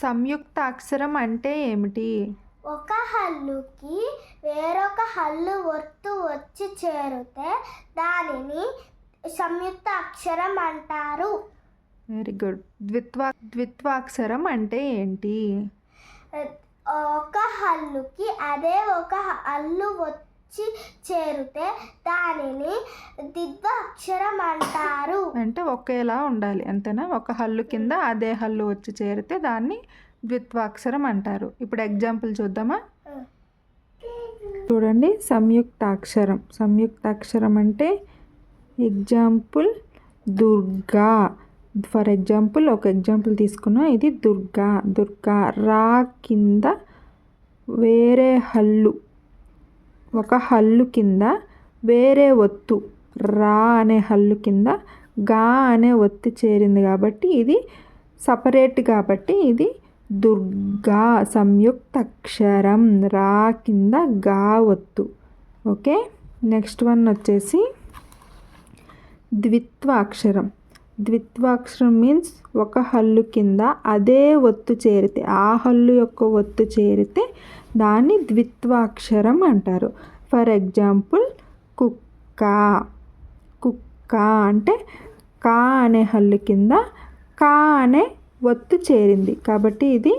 సంయుక్త అక్షరం అంటే ఏమిటి? ఒక హల్లుకి వేరొక హల్లు ఒత్తు వచ్చి చేరితే దానిని సంయుక్త అక్షరం అంటారు. వెరీ గుడ్ ద్విత్వా ద్విత్వాక్షరం అంటే ఏంటి? ఒక హల్లుకి అదే ఒక హల్లు వచ్చి చేరితే దానిని దిద్వ అక్షరం అంటారు. అంటే ఒకేలా ఉండాలి. అంతేనా ఒక హల్లు కింద అదే హల్లు వచ్చి చేరితే దాన్ని ద్విత్వాక్షరం అంటారు. ఇప్పుడు ఎగ్జాంపుల్ చూద్దామా? చూడండి. సంయుక్తాక్షరం. సంయుక్తాక్షరం అంటే ఎగ్జాంపుల్ దుర్గా. ఫర్ ఎగ్జాంపుల్ ఒక ఎగ్జాంపుల్ తీసుకున్నా ఇది దుర్గా. దుర్గా రా కింద వేరే హల్లు. ఒక హల్లు కింద వేరే ఒత్తు. రా అనే హల్లు కింద గా అనే ఒత్తి చేరింది కాబట్టి ఇది సపరేట్ కాబట్టి ఇది దుర్గా సంయుక్త అక్షరం రా కింద గా ఒత్తు. ఓకే? నెక్స్ట్ వన్ వచ్చేసి ద్విత్వాక్షరం ద్విత్వాక్షరం మీన్స్ ఒక హల్లు కింద అదే ఒత్తు చేరితే ఆ హల్లు యొక్క ఒత్తు చేరితే దాన్ని ద్విత్వాక్షరం అంటారు. ఫర్ ఎగ్జాంపుల్ కుక్క. కుక్క కా అంటే కా అనే హల్లు కింద కా అనే ఒత్తు చేరింది. కాబట్టి ఇది